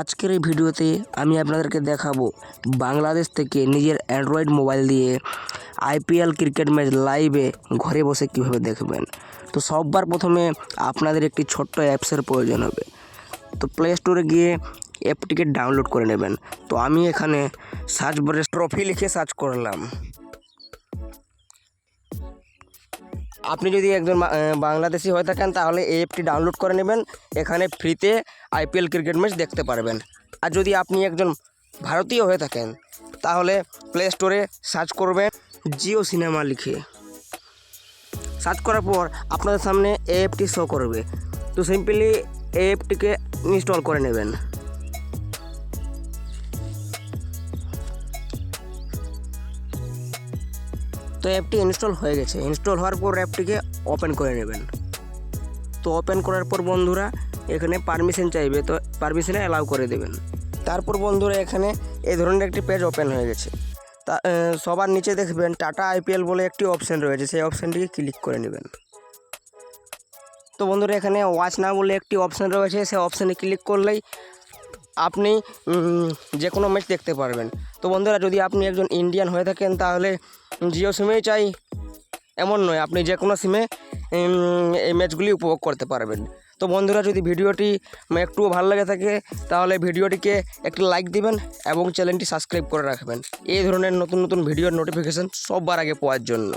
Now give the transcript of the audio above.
আজকের এই ভিডিওতে আমি আপনাদেরকে দেখাবো বাংলাদেশ থেকে নিজের অ্যান্ড্রয়েড মোবাইল দিয়ে আইপিএল ক্রিকেট ম্যাচ লাইভে ঘরে বসে কীভাবে দেখবেন? তো সববার প্রথমে আপনাদের একটি ছোট্ট অ্যাপসের প্রয়োজন হবে। তো প্লে স্টোরে গিয়ে অ্যাপটিকে ডাউনলোড করে নেবেন। তো আমি এখানে সার্চ বারে ট্রফি লিখে সার্চ করলাম। আপনি যদি একজন বাংলাদেশি হয়ে থাকেন, তাহলে এই অ্যাপটি ডাউনলোড করে নেবেন। এখানে ফ্রিতে আইপিএল ক্রিকেট ম্যাচ দেখতে পারবেন। আর যদি আপনি একজন ভারতীয় হয়ে থাকেন, তাহলে প্লে স্টোরে সার্চ করবেন জিও সিনেমা লিখে। সার্চ করার পর আপনাদের সামনে এই অ্যাপটি শো করবে। তো সিম্পলি এই অ্যাপটিকে ইনস্টল করে নেবেন। তো অ্যাপটি ইনস্টল হয়ে গেছে। ইনস্টল হওয়ার পর অ্যাপটিকে ওপেন করে নেবেন। তো ওপেন করার পর বন্ধুরা, এখানে পারমিশন চাইবে, তো পারমিশনে অ্যালাউ করে দেবেন। তারপর বন্ধুরা, এখানে এই ধরনের একটি পেজ ওপেন হয়ে গেছে। তা সবার নিচে দেখবেন টাটা আইপিএল বলে একটি অপশান রয়েছে, সেই অপশানটিকে ক্লিক করে নেবেন। তো বন্ধুরা, এখানে ওয়াচ না বলে একটি অপশান রয়েছে, সেই অপশানে ক্লিক করলেই আপনি যে কোনো ম্যাচ দেখতে পারবেন। তো বন্ধুরা, যদি আপনি একজন ইন্ডিয়ান হয়ে থাকেন, তাহলে জিও সিমেই চাই। এমন নয়, আপনি যে কোনো সিমে এই ম্যাচগুলি উপভোগ করতে পারবেন। তো বন্ধুরা, যদি ভিডিওটি একটুও ভালো লেগে থাকে, তাহলে ভিডিওটিকে একটি লাইক দিবেন এবং চ্যানেলটি সাবস্ক্রাইব করে রাখবেন। এই ধরনের নতুন নতুন ভিডিওর নোটিফিকেশান সববার আগে পাওয়ার জন্য।